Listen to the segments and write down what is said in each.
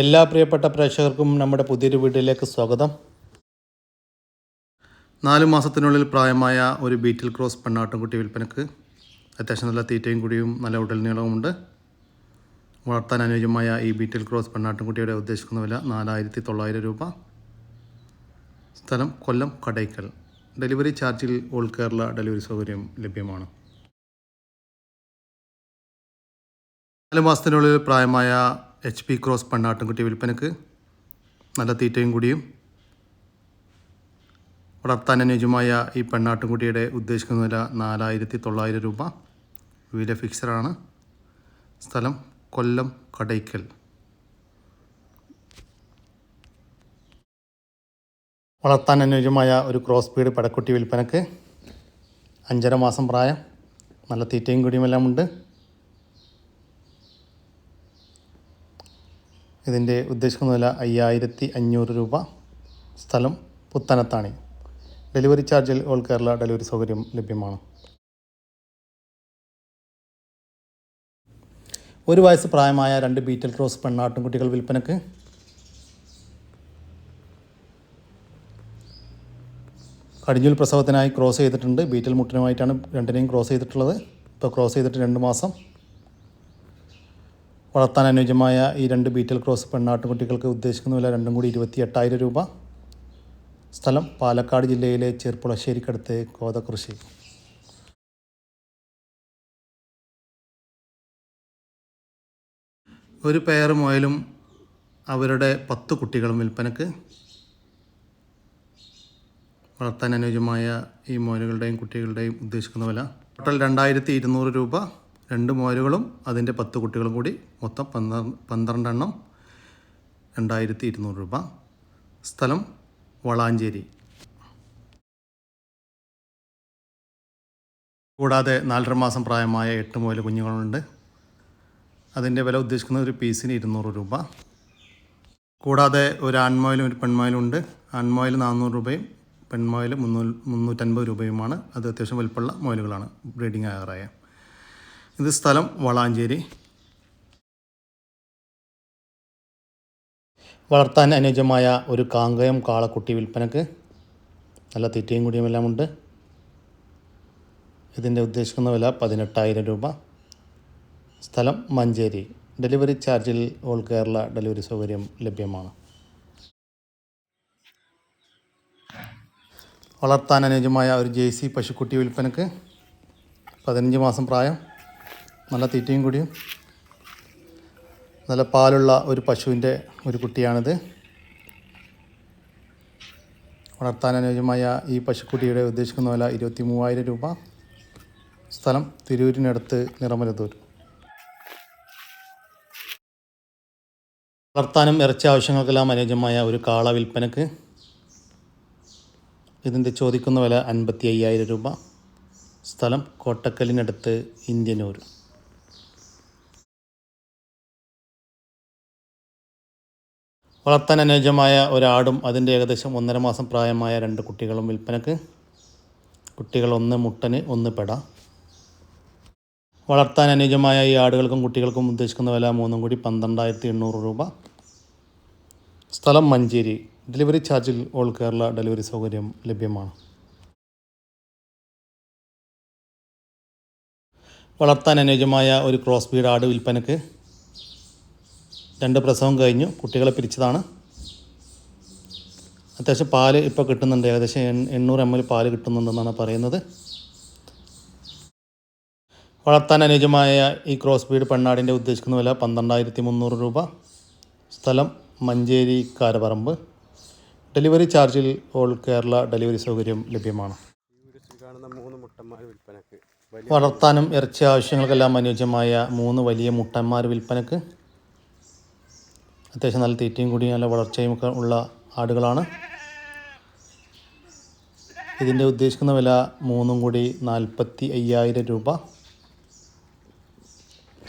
എല്ലാ പ്രിയപ്പെട്ട പ്രേക്ഷകർക്കും നമ്മുടെ പുതിയൊരു വീട്ടിലേക്ക് സ്വാഗതം. നാല് മാസത്തിനുള്ളിൽ പ്രായമായ ഒരു ബീറ്റിൽ ക്രോസ് പെണ്ണാട്ടുംകുട്ടി വിൽപ്പനക്ക് അത്യാവശ്യം നല്ല തീറ്റയും കുടിയും നല്ല ഉടൽ നീളവുമുണ്ട്. വളർത്താൻ അനുയോജ്യമായ ഈ ബീറ്റിൽ ക്രോസ് പെണ്ണാട്ടുംകുട്ടിയുടെ ഉദ്ദേശിക്കുന്ന വില നാലായിരത്തി തൊള്ളായിരം രൂപ. സ്ഥലം കൊല്ലം കടയ്ക്കൽ. ഡെലിവറി ചാർജിൽ ഓൾ കേരള ഡെലിവറി സൗകര്യം ലഭ്യമാണ്. നാല് മാസത്തിനുള്ളിൽ പ്രായമായ എച്ച് പി ക്രോസ് പെണ്ണാട്ടുംകുട്ടി വിൽപ്പനക്ക് നല്ല തീറ്റയും കൂടിയും വളർത്താൻ അനുയോജ്യമായ ഈ പെണ്ണാട്ടുംകുട്ടിയുടെ ഉദ്ദേശിക്കുന്ന വില നാലായിരത്തി തൊള്ളായിരം രൂപ. വില ഫിക്സഡാണ് സ്ഥലം കൊല്ലം കടയ്ക്കൽ. വളർത്താൻ അനുയോജ്യമായ ഒരു ക്രോസ് പീഡ് പടക്കുട്ടി വിൽപ്പനക്ക് അഞ്ചര മാസം പ്രായം. നല്ല തീറ്റയും കൂടിയുമെല്ലാം ഉണ്ട് ഇതിന്റെ ഉദ്ദേശിക്കുന്ന വില അയ്യായിരത്തി അഞ്ഞൂറ് രൂപ. സ്ഥലം പുത്തനത്താണി. ഡെലിവറി ചാർജിൽ ഓൾ കേരള ഡെലിവറി സൗകര്യം ലഭ്യമാണ്. ഒരു വയസ്സ് പ്രായമായ രണ്ട് ബീറ്റൽ ക്രോസ് പെണ്ണാട്ടുംകുട്ടികൾ വിൽപ്പനക്ക്. കടിഞ്ഞൂൽ പ്രസവത്തിനായി ക്രോസ് ചെയ്തിട്ടുണ്ട്. ബീറ്റൽ മുട്ടിനുമായിട്ടാണ് രണ്ടിനെയും ക്രോസ് ചെയ്തിട്ടുള്ളത്. ഇപ്പോൾ ക്രോസ് ചെയ്തിട്ട് രണ്ട് മാസം. വളർത്താൻ അനുയോജ്യമായ ഈ രണ്ട് ബീറ്റൽ ക്രോസ് പെണ്ണാട്ടുകുട്ടികൾക്ക് ഉദ്ദേശിക്കുന്ന വില രണ്ടും കൂടി ഇരുപത്തി എട്ടായിരം രൂപ. സ്ഥലം പാലക്കാട് ജില്ലയിലെ ചെർപ്പുളശ്ശേരിക്കടുത്ത് കോതകൃഷി ഒരു പെയർ മുയലും അവരുടെ പത്ത് കുട്ടികളും വിൽപ്പനക്ക് വളർത്താൻ അനുയോജ്യമായ ഈ മുയലുകളുടെയും കുട്ടികളുടെയും ഉദ്ദേശിക്കുന്ന വില. ടോട്ടൽ രണ്ടായിരത്തി ഇരുന്നൂറ് രൂപ. രണ്ട് മോരുകളും അതിന്റെ പത്ത് കുട്ടികളും കൂടി മൊത്തം പന്ത്രണ്ട് പന്ത്രണ്ടെണ്ണം രണ്ടായിരത്തി ഇരുന്നൂറ് രൂപ. സ്ഥലം വളാഞ്ചേരി. കൂടാതെ നാലര മാസം പ്രായമായ എട്ട് മുതൽ കുഞ്ഞുങ്ങളുണ്ട്. അതിന്റെ വില ഉദ്ദേശിക്കുന്നത് ഒരു പീസിന് ഇരുന്നൂറ് രൂപ. കൂടാതെ ഒരു ആൺമോയിലും ഒരു പെൺമോയിലും ഉണ്ട്. ആൺമോയിൽ നാനൂറ് രൂപയും പെൺമോയിൽ മുന്നൂ മുന്നൂറ്റൻപത് രൂപയുമാണ്. അത് അത്യാവശ്യം വലുപ്പമുള്ള മോയിലുകളാണ് ബ്രീഡിംഗ് ആകാറായ. ഇത് സ്ഥലം വളാഞ്ചേരി. വളർത്താൻ അനുയോജ്യമായ ഒരു കാങ്കയം കാളക്കുട്ടി വിൽപ്പനക്ക് നല്ല തീറ്റയും എല്ലാം ഉണ്ട് ഇതിന്റെ ഉദ്ദേശിക്കുന്ന വില പതിനെട്ടായിരം രൂപ. സ്ഥലം മഞ്ചേരി. ഡെലിവറി ചാർജിൽ ഓൾ കേരള ഡെലിവറി സൗകര്യം ലഭ്യമാണ്. വളർത്താൻ അനുയോജ്യമായ ഒരു ജേഴ്സി പശുക്കുട്ടി വിൽപ്പനക്ക് പതിനഞ്ച് മാസം പ്രായം. നല്ല തീറ്റയും കൂടിയും നല്ല പാലുള്ള ഒരു പശുവിന്റെ ഒരു കുട്ടിയാണിത്. വളർത്താൻ അനുയോജ്യമായ ഈ പശുക്കുട്ടിയുടെ ഉദ്ദേശിക്കുന്ന വില ഇരുപത്തി മൂവായിരം രൂപ. സ്ഥലം തിരൂരിനടുത്ത് നിറമലത്തൂർ. വളർത്താനും ഇറച്ചി ആവശ്യങ്ങൾക്കെല്ലാം അനുയോജ്യമായ ഒരു കാള വിൽപ്പനക്ക് ഇതിന്റെ ചോദിക്കുന്ന വില അൻപത്തി അയ്യായിരം രൂപ. സ്ഥലം കോട്ടക്കലിനടുത്ത് ഇന്ത്യനൂർ. വളർത്താൻ അനുയോജ്യമായ ഒരാടും അതിന്റെ ഏകദേശം ഒന്നര മാസം പ്രായമായ രണ്ട് കുട്ടികളും വിൽപ്പനക്ക്. കുട്ടികൾ ഒന്ന് മുട്ടന് ഒന്ന് പെട. വളർത്താൻ അനുയോജ്യമായ ഈ ആടുകൾക്കും കുട്ടികൾക്കും ഉദ്ദേശിക്കുന്ന വില മൂന്നും കൂടി പന്ത്രണ്ടായിരത്തി എണ്ണൂറ് രൂപ. സ്ഥലം മഞ്ചേരി. ഡെലിവറി ചാർജിൽ ഓൾ കേരള ഡെലിവറി സൗകര്യം ലഭ്യമാണ്. വളർത്താൻ അനുയോജ്യമായ ഒരു ക്രോസ് ബീഡ് ആട് വിൽപ്പനക്ക് രണ്ട് പ്രസവം കഴിഞ്ഞു. കുട്ടികളെ പിരിച്ചതാണ്. അത്യാവശ്യം പാൽ ഇപ്പോൾ കിട്ടുന്നുണ്ട്. ഏകദേശം എണ്ണൂറ് എം എൽ പാൽ കിട്ടുന്നുണ്ടെന്നാണ് പറയുന്നത്. വളർത്താൻ അനുയോജ്യമായ ഈ ക്രോസ് ബീഡ് പെണ്ണാടിന്റെ ഉദ്ദേശിക്കുന്ന വില പന്ത്രണ്ടായിരത്തി മുന്നൂറ് രൂപ. സ്ഥലം മഞ്ചേരി കാരപറമ്പ് ഡെലിവറി ചാർജിൽ ഓൾ കേരള ഡെലിവറി സൗകര്യം ലഭ്യമാണ്. വളർത്താനും ഇറച്ചി ആവശ്യങ്ങൾക്കെല്ലാം അനുയോജ്യമായ മൂന്ന് വലിയ മുട്ടന്മാർ വിൽപ്പനക്ക്. അത്യാവശ്യം നല്ല തീറ്റയും കൂടി നല്ല വളർച്ചയും ഒക്കെ ഉള്ള ആടുകളാണ്. ഇതിന്റെ ഉദ്ദേശിക്കുന്ന വില മൂന്നും കൂടി നാൽപ്പത്തി അയ്യായിരം രൂപ.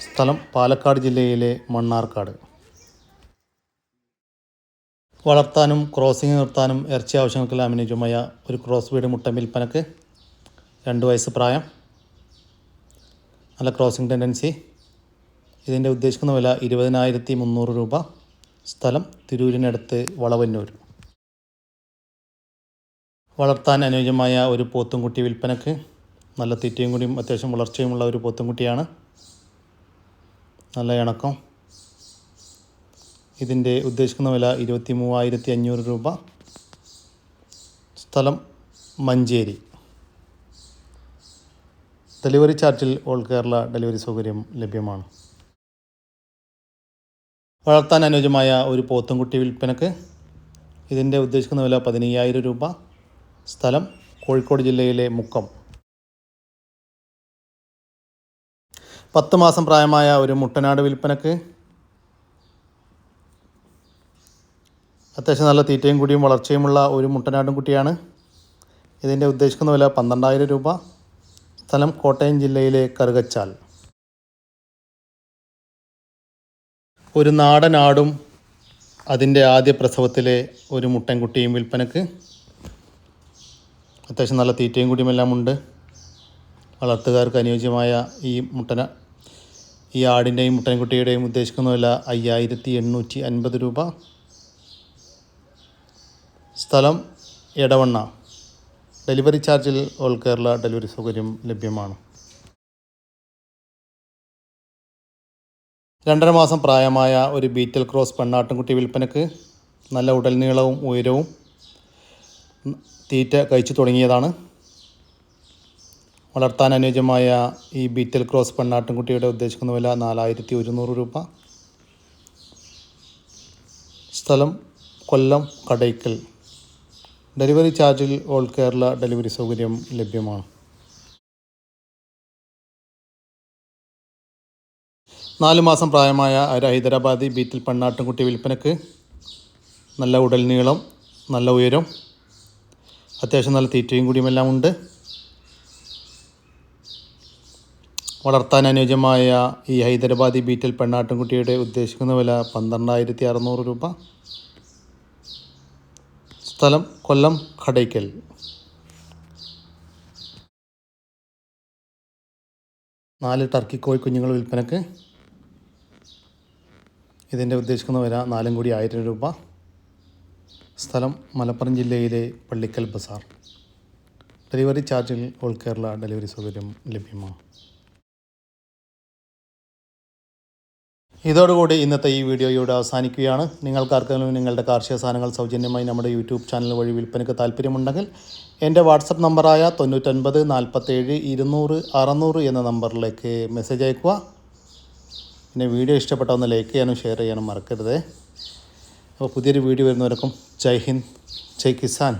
സ്ഥലം പാലക്കാട് ജില്ലയിലെ മണ്ണാർക്കാട്. വളർത്താനും ക്രോസിംഗ് നിർത്താനും ഇറച്ചി ആവശ്യങ്ങൾക്കെല്ലാം അനുയോജ്യമായ ഒരു ക്രോസ് വീട് മുട്ട വിൽപ്പനക്ക് രണ്ട് വയസ്സ് പ്രായം. നല്ല ക്രോസിംഗ് ടെൻഡൻസി. ഇതിന്റെ ഉദ്ദേശിക്കുന്ന വില ഇരുപതിനായിരത്തി മുന്നൂറ് രൂപ. സ്ഥലം തിരൂരിനടുത്ത് വളവന്നൂർ. വളർത്താൻ അനുയോജ്യമായ ഒരു പോത്തുംകുട്ടി വിൽപ്പനക്ക് നല്ല തീറ്റയും കൂടിയും അത്യാവശ്യം വളർച്ചയുമുള്ള ഒരു പോത്തുംകുട്ടിയാണ്. നല്ല ഇണക്കം. ഇതിന്റെ ഉദ്ദേശിക്കുന്ന വില ഇരുപത്തി മൂവായിരത്തി അഞ്ഞൂറ് രൂപ. സ്ഥലം മഞ്ചേരി. ഡെലിവറി ചാർജിൽ ഓൾ കേരള ഡെലിവറി സൗകര്യം ലഭ്യമാണ്. വളർത്താൻ അനുയോജ്യമായ ഒരു പോത്തുംകുട്ടി വിൽപ്പനക്ക് ഇതിന്റെ ഉദ്ദേശിക്കുന്ന വില പതിനയ്യായിരം രൂപ. സ്ഥലം കോഴിക്കോട് ജില്ലയിലെ മുക്കം. പത്ത് മാസം പ്രായമായ ഒരു മുട്ടനാട് വിൽപ്പനക്ക് അത്യാവശ്യം നല്ല തീറ്റയും കൂടിയും വളർച്ചയുമുള്ള ഒരു മുട്ടനാടും കുട്ടിയാണ്. ഇതിന്റെ ഉദ്ദേശിക്കുന്ന വില പന്ത്രണ്ടായിരം രൂപ. സ്ഥലം കോട്ടയം ജില്ലയിലെ കറുകച്ചാൽ. ഒരു നാടനാടും അതിന്റെ ആദ്യ പ്രസവത്തിലെ ഒരു മുട്ടൻകുട്ടിയും വിൽപ്പനക്ക്. അത്യാവശ്യം നല്ല തീറ്റയും കൂടിയുമെല്ലാം ഉണ്ട്. വളർത്തുകാർക്ക് അനുയോജ്യമായ ഈ മുട്ടന ഈ ആടിന്റെയും മുട്ടൻകുട്ടിയുടെയും ഉദ്ദേശിക്കുന്ന വില അയ്യായിരത്തി എണ്ണൂറ്റി അൻപത് രൂപ. സ്ഥലം എടവണ്ണ. ഡെലിവറി ചാർജിൽ ഓൾ കേരള ഡെലിവറി സൗകര്യം ലഭ്യമാണ്. രണ്ടര മാസം പ്രായമായ ഒരു ബീറ്റൽ ക്രോസ് പെണ്ണാട്ടിൻകുട്ടി വിൽപ്പനക്ക് നല്ല ഉടൽ നീളവും ഉയരവും തീറ്റ കഴിച്ചു തുടങ്ങിയതാണ്. വളർത്താൻ അനുയോജ്യമായ ഈ ബീറ്റൽ ക്രോസ് പെണ്ണാട്ടിൻകുട്ടിയുടെ ഉദ്ദേശിക്കുന്ന വില നാലായിരത്തി ഒരുന്നൂറ് രൂപ. സ്ഥലം കൊല്ലം കടയ്ക്കൽ. ഡെലിവറി ചാർജിൽ ഓൾ കേരള ഡെലിവറി സൗകര്യം ലഭ്യമാണ്. നാല് മാസം പ്രായമായ ഒരു ഹൈദരാബാദി ബീറ്റിൽ പെണ്ണാട്ടുംകുട്ടി വിൽപ്പനക്ക് നല്ല ഉടൽ നീളം നല്ല ഉയരം അത്യാവശ്യം നല്ല തീറ്റയും കൂടിയുമെല്ലാം ഉണ്ട്. വളർത്താൻ അനുയോജ്യമായ ഈ ഹൈദരാബാദി ബീറ്റൽ പെണ്ണാട്ടുംകുട്ടിയുടെ ഉദ്ദേശിക്കുന്ന വില പന്ത്രണ്ടായിരത്തി അറുന്നൂറ് രൂപ. സ്ഥലം കൊല്ലം കടയ്ക്കൽ നാല് ടർക്കി കോഴി കുഞ്ഞുങ്ങൾ വിൽപ്പനക്ക് ഇതിന്റെ ഉദ്ദേശിക്കുന്ന വില നാലും കൂടി ആയിരം രൂപ. സ്ഥലം മലപ്പുറം ജില്ലയിലെ പള്ളിക്കൽ ബസാർ. ഡെലിവറി ചാർജിൽ ഓൾ കേരള ഡെലിവറി സൗകര്യം ലഭ്യമാണ് ഇതോടുകൂടി ഇന്നത്തെ ഈ വീഡിയോ ഇവിടെ അവസാനിക്കുകയാണ്. നിങ്ങൾക്കാർക്കെങ്കിലും നിങ്ങളുടെ കാർഷിക സാധനങ്ങൾ സൗജന്യമായി നമ്മുടെ യൂട്യൂബ് ചാനൽ വഴി വിൽപ്പനയ്ക്ക് താല്പര്യമുണ്ടെങ്കിൽ എന്റെ വാട്സപ്പ് നമ്പറായ തൊണ്ണൂറ്റൊൻപത് നാൽപ്പത്തേഴ് ഇരുന്നൂറ് അറുന്നൂറ് എന്ന നമ്പറിലേക്ക് മെസ്സേജ് അയക്കുക പിന്നെ വീഡിയോ ഇഷ്ടപ്പെട്ട ഒന്ന് ലൈക്ക് ചെയ്യാനും ഷെയർ ചെയ്യാനും മറക്കരുത്. അപ്പോൾ പുതിയൊരു വീഡിയോ വരുന്നവർക്കും ജയ് ഹിന്ദ് ജയ് കിസാൻ.